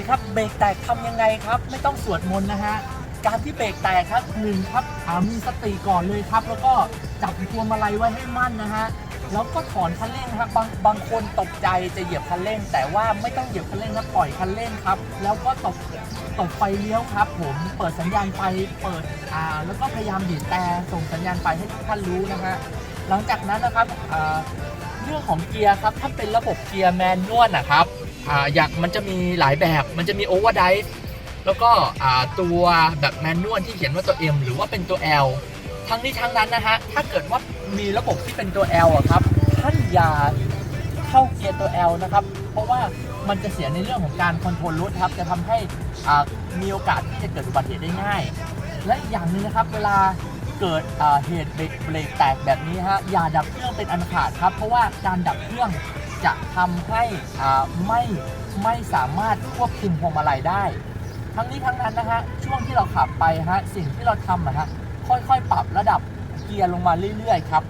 ดีครับเบรกแตกทำยังไงครับ ไม่ต้องสวดมนต์นะฮะการที่เบรกแตกครับหนึ่งครับอ่ามีสติก่อนเลยครับ แล้วก็จับพวงมาลัยไว้ให้มั่นนะฮะแล้วก็ถอนคันเร่งครับบางบางคนตกใจจะเหยียบคันเร่ง แต่ว่าไม่ต้องเหยียบคันเร่งครับปล่อยคันเร่งครับ แล้วก็ตบตบไฟเลี้ยวครับ ผมเปิดสัญญาณไฟเปิดอ่าแล้วก็พยายามบีบแต่ส่งสัญญาณไฟให้ทุกท่านรู้นะฮะหลังจากนั้นนะครับเรื่องของเกียร์ครับถ้าเป็นระบบเกียร์แมนนวลนะครับ อ่าอยากมันจะมีหลายแบบมันจะมีโอเวอร์ไดฟ์แล้วก็ตัวแบบแมนนวลที่เขียนว่าตัว M หรือว่าเป็นตัว L ทั้งนี้ทั้งนั้นนะฮะ ถ้าเกิดว่ามีระบบที่เป็นตัว L อะครับท่านอย่าเข้าเกียร์ตัว L นะครับ เพราะว่ามันจะเสียในเรื่องของการคอนโทรลรถครับ จะทำให้มีโอกาสที่จะเกิดอุบัติเหตุได้ง่าย และอย่างนึงนะครับ เวลาเกิดเหตุเบรกเบรกแตกแบบนี้ฮะอย่าดับเครื่องเป็นอันขาดครับ เพราะว่าการดับเครื่อง จะทำให้อ่าไม่ไม่สามารถควบคุมพวงมาลัยได้ ทั้งนี้ทั้งนั้นนะฮะช่วงที่เราขับไปฮะสิ่งที่เราทำนะฮะค่อยๆ ปรับระดับเกียร์ลงมาเรื่อยๆครับ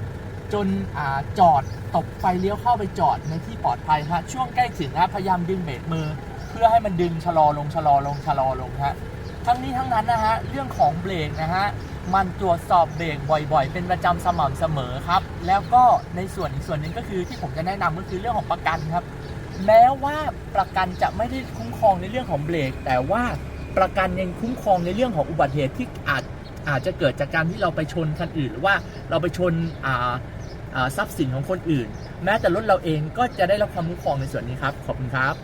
จนอาจอดตบไฟเลี้ยวเข้าไปจอดในที่ปลอดภัยฮะช่วงใกล้ถึงนะพยายามดึงเบรกมือ เพื่อให้มันดึงชะลอลงชะลอลงชะลอลงฮะทั้งนี้ทั้งนั้นนะฮะเรื่องของเบรกนะฮะ มันตรวจสอบเบรกบ่อย ๆ เป็นประจำสม่ำเสมอครับ แล้วก็ในส่วนอีกส่วนหนึ่งก็คือที่ผมจะแนะนำก็คือเรื่องของประกันครับ แม้ว่าประกันจะไม่ได้คุ้มครองในเรื่องของเบรก แต่ว่าประกันยังคุ้มครองในเรื่องของอุบัติเหตุที่อาจอาจจะเกิดจากการที่เราไปชนคันอื่น หรือว่าเราไปชนอ่าทรัพย์สินของคนอื่น แม้แต่รถเราเองก็จะได้รับความคุ้มครองในส่วนนี้ครับ ขอบคุณครับ